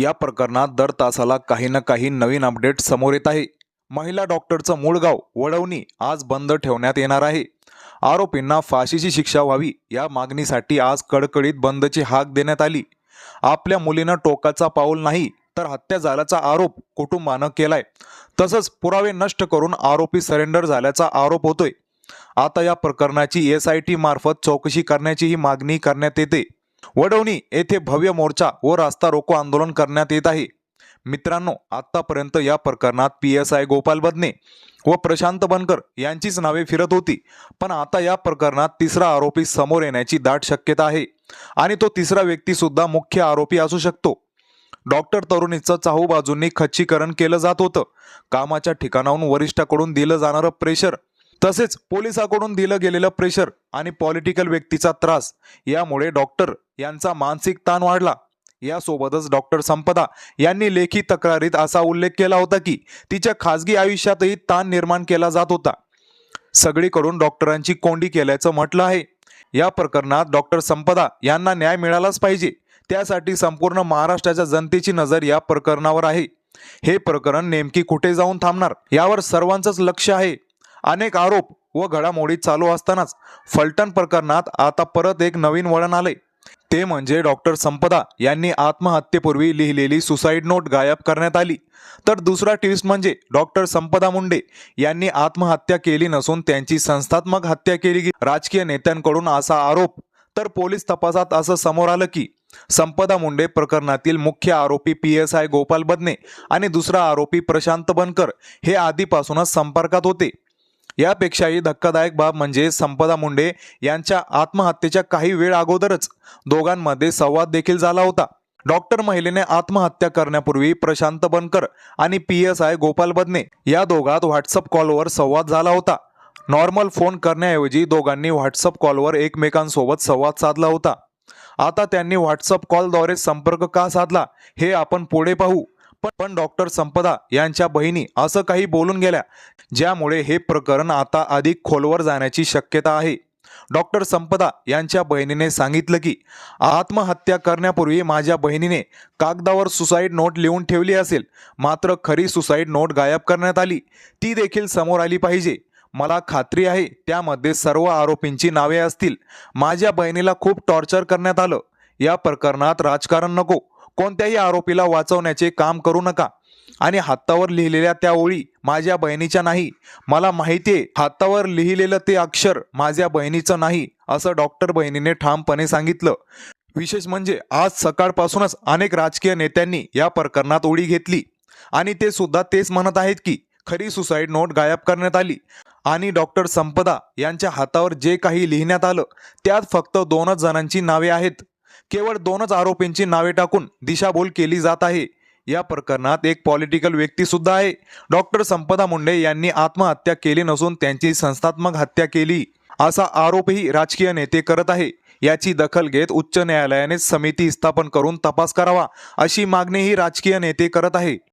या प्रकरणात दर तासाला काही ना काही नवीन अपडेट समोर येत आहे. महिला डॉक्टरचं मूळ गाव वडवणी आज बंद ठेवण्यात येणार आहे. आरोपींना फाशीची शिक्षा व्हावी या मागणीसाठी आज कडकडीत बंदची हाक देण्यात आली. आपल्या मुलीनं टोकाचा पाऊल नाही तर हत्या झाल्याचा आरोप कुटुंबानं केलाय. तसंच पुरावे नष्ट करून आरोपी सरेंडर झाल्याचा आरोप होतोय. आता या प्रकरणाची एस आय टी मार्फत चौकशी करण्याचीही मागणी करण्यात येते. वडवणी येथे भव्य मोर्चा व रास्ता रोको आंदोलन करण्यात येत आहे. मित्रांनो आतापर्यंत या प्रकरणात P S I Gopal Badane व प्रशांत बनकर यांचीच नावे फिरत होती. पण आता या प्रकरणात तिसरा आरोपी समोर येण्याची दाट शक्यता आहे आणि तो तिसरा व्यक्ती सुद्धा मुख्य आरोपी असू शकतो. डॉक्टर तरुणीचं चाहू बाजूंनी खच्चीकरण केलं जात होतं. कामाच्या ठिकाणाहून वरिष्ठाकडून दिलं जाणारं प्रेशर तसेच पोलिसाकडून दिलं गेलेलं प्रेशर आणि पॉलिटिकल व्यक्तीचा त्रास यामुळे डॉक्टर यांचा मानसिक ताण वाढला. यासोबतच डॉक्टर संपदा यांनी लेखी तक्रारीत असा उल्लेख केला होता की तिच्या खासगी आयुष्यातही ताण निर्माण केला जात होता. सगळीकडून डॉक्टरांची कोंडी केल्याचं म्हटलं आहे. या प्रकरणात डॉक्टर संपदा यांना न्याय मिळालाच पाहिजे. त्यासाठी संपूर्ण महाराष्ट्राच्या जनतेची नजर या प्रकरणावर आहे. हे प्रकरण नेमकी कुठे जाऊन थांबणार? यावर सर्वांचंच लक्ष आहे. अनेक आरोप व घडामोडी चालू असतानाच फलटण प्रकरणात आता परत एक नवीन वळण आले ते म्हणजे डॉक्टर संपदा यांनी आत्महत्येपूर्वी लिहिलेली सुसाईड नोट गायब करण्यात आली. तर दुसरा ट्विस्ट म्हणजे डॉक्टर संपदा मुंडे यांनी आत्महत्या केली नसून त्यांची संस्थात्मक हत्या केली राजकीय नेत्यांकडून असा आरोप. तर पोलीस तपासात असं समोर आलं की संपदा मुंडे प्रकरणातील मुख्य आरोपी P S I Gopal Badane आणि दुसरा आरोपी प्रशांत बनकर हे आधीपासूनच संपर्कात होते. यापेक्षाही धक्कादायक बाब म्हणजे संपदा मुंडे यांच्या आत्महत्येच्या काही वेळ अगोदरच दोघांमध्ये संवाद देखील झाला होता. डॉक्टर महिलेने आत्महत्या करण्यापूर्वी प्रशांत बनकर आणि P S I Gopal Badane या दोघात व्हॉट्सअप कॉलवर संवाद झाला होता. नॉर्मल फोन करण्याऐवजी दोघांनी व्हॉट्सअप कॉलवर एकमेकांसोबत संवाद साधला होता. आता त्यांनी व्हॉट्सअप कॉलद्वारे संपर्क का साधला हे आपण पुढे पाहू. पण डॉक्टर संपदा यांच्या बहिणी असं काही बोलून गेल्या ज्यामुळे हे प्रकरण आता अधिक खोलवर जाण्याची शक्यता आहे. डॉक्टर संपदा यांच्या बहिणीने सांगितलं की आत्महत्या करण्यापूर्वी माझ्या बहिणीने कागदावर सुसाईड नोट लिहून ठेवली असेल मात्र खरी सुसाईड नोट गायब करण्यात आली. ती देखील समोर आली पाहिजे. मला खात्री आहे त्यामध्ये सर्व आरोपींची नावे असतील. माझ्या बहिणीला खूप टॉर्चर करण्यात आलं. या प्रकरणात राजकारण नको. कोणत्याही आरोपीला वाचवण्याचे काम करू नका. आणि हातावर लिहिलेल्या त्या ओळी माझ्या बहिणीच्या नाही. मला माहिती आहे हातावर लिहिलेलं ते अक्षर माझ्या बहिणीचं नाही असं डॉक्टर बहिणीने ठामपणे सांगितलं. विशेष म्हणजे आज सकाळपासूनच अनेक राजकीय नेत्यांनी या प्रकरणात उडी घेतली. आणि ते सुद्धा तेच म्हणत आहेत की खरी सुसाईड नोट गायब करण्यात आली. आणि डॉक्टर संपदा यांच्या हातावर जे काही लिहिण्यात आलं त्यात फक्त दोनच जणांची नावे आहेत. केवळ दोनच आरोपींची नावे टाकून दिशाभूल केली जात आहे. या प्रकरणात एक पॉलिटिकल व्यक्ती सुद्धा आहे. डॉक्टर संपदा मुंडे यांनी आत्महत्या केली नसून त्यांची संस्थात्मक हत्या केली. असा आरोपही राजकीय नेते करत आहे. याची दखल घेत उच्च न्यायालयाने समिती स्थापन करून तपास करावा अशी मागणीही राजकीय नेते करत आहे.